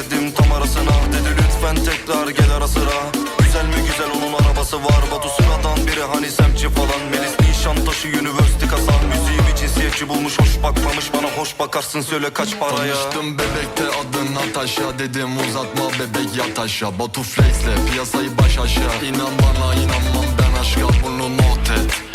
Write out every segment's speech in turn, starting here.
verdim tam arasına. Dedi lütfen tekrar gel ara sıra. Güzel mi güzel onun arabası var. Batu sıradan biri hani semçi falan. Melis Nişantaşı University kasa Müziğimi cinsiyetçi bulmuş hoş bakmamış. Bana hoş bakarsın söyle kaç paraya. Tanıştım bebekte adın Natasha. Dedim uzatma bebek yat aşağı. Batu flexle piyasayı baş aşağı. İnan bana inanmam ben aşka bunu not et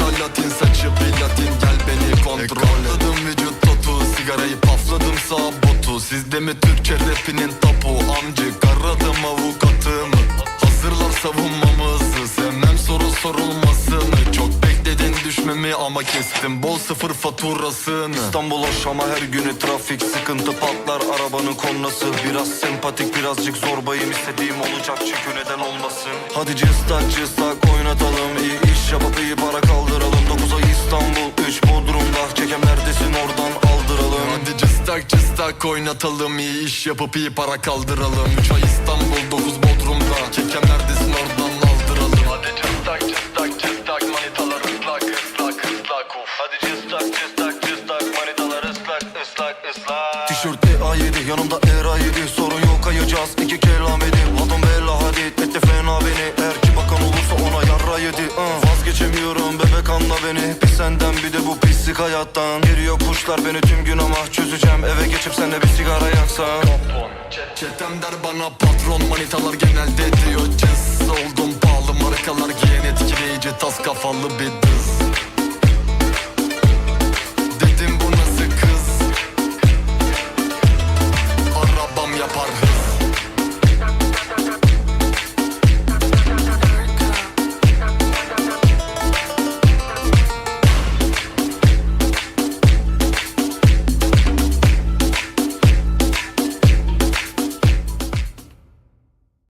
Manita latin saçı platin. Gel beni kontrol et Katladım vücut totu sigarayı pafladım sağ botu. Sizde mi Türkçe rapinin tapu? Amcı Karadım avukatımı Hazırlar savunmamızı. Sevmem soru sorulmasını Çok bekledin düşmemi ama kestim. Bol sıfır faturasını. İstanbul hoş ama her günü trafik Sıkıntı patlar. Arabanın kornası Biraz sempatik birazcık zorbayım istediğim olacak çünkü neden olmasın? Hadi cıstak cıstak oynatalım. İyi iş yapıp iyi para kaldıralım cıstak cıstak oynatalım iyi iş yapıp iyi para kaldıralım. 3 ay İstanbul 9 Bodrum'da. Kekem neredesin oradan aldıralım. Hadi cıstak cıstak cıstak manitalar ıslak ıslak ıslak. Of Hadi cıstak cıstak cıstak manitalar ıslak ıslak ıslak. Tişört A7 yanımda ERA7 sorun yok ayacağız iki kelam edip Adam bella hadi etti fena beni. Eğer ki bakan olursa ona yarra yedi. Uh. Vazgeçemiyorum bebek anla beni Bir senden bir de bu pislik hayattan. Geliyor kuşlar beni tüm gün ama çözeceğim. Eve geçip senle bir sigara yaksan Çetem der bana patron manitalar genelde diyor. Cız oldum pahalı markalar giyen etkileyici tas kafalı bir dız